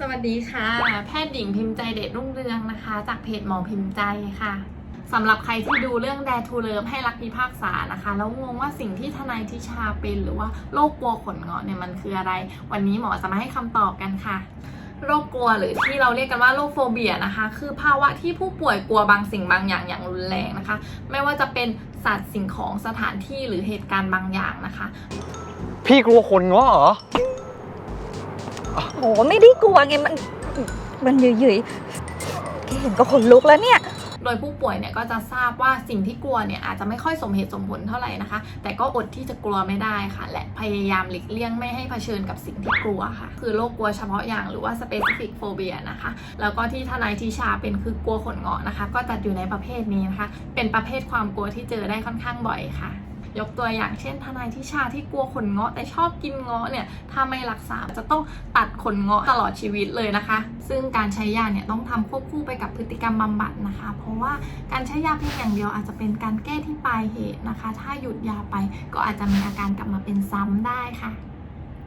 สวัสดีค่ะ แพทย์หญิงพิมพ์ใจเดชรุ่งเรืองนะคะ จากเพจหมอพิมพ์ใจค่ะสำหรับใครที่ดูเรื่องแดทูเลิฟให้รักพิพากษานะคะ แล้วงงว่าสิ่งที่ทนายทิชาเป็นหรือว่าโรคกลัวขนเงาะเนี่ยมันคืออะไร วันนี้หมอจะมาให้คำตอบกันค่ะโรคกลัวหรือที่เราเรียกกันว่าโรคโฟเบียนะคะ คือภาวะที่ผู้ป่วยกลัวบางสิ่งบางอย่างอย่างรุนแรงนะคะ ไม่ว่าจะเป็นสัตว์สิ่งของสถานที่หรือเหตุการณ์บางอย่างนะคะ พี่กลัวคนเงาะเหรอ โอ้ไม่ได้กลัวไงมันมันหยุยๆแค่เห็นก็ขนลุกแล้วเนี่ย โดยผู้ป่วยเนี่ยก็จะทราบว่าสิ่งที่กลัวเนี่ยอาจจะไม่ค่อยสมเหตุสมผลเท่าไหร่นะคะ แต่ก็อดที่จะกลัวไม่ได้ค่ะ และพยายามหลีกเลี่ยงไม่ให้เผชิญกับสิ่งที่กลัวค่ะ คือโรคกลัวเฉพาะอย่างหรือว่า specific phobia นะคะ แล้วก็ที่ทนายทิชาเป็นคือกลัวขนเงาะนะคะ ก็จัดอยู่ในประเภทนี้นะคะ เป็นประเภทความกลัวที่เจอได้ค่อนข้างบ่อยค่ะ ยกตัวอย่างเช่น ทนายทิชาที่กลัวขนเงาะแต่ชอบกินเงาะเนี่ยถ้าไม่รักษาจะต้องตัดขนเงาะตลอดชีวิตเลยนะคะ ซึ่งการใช้ยาเนี่ยต้องทำควบคู่ไปกับพฤติกรรมบำบัดนะคะ เพราะว่าการใช้ยาเพียงอย่างเดียวอาจจะเป็นการแก้ที่ปลายเหตุนะคะ ถ้าหยุดยาไปก็อาจจะมีอาการกลับมาเป็นซ้ำได้ค่ะ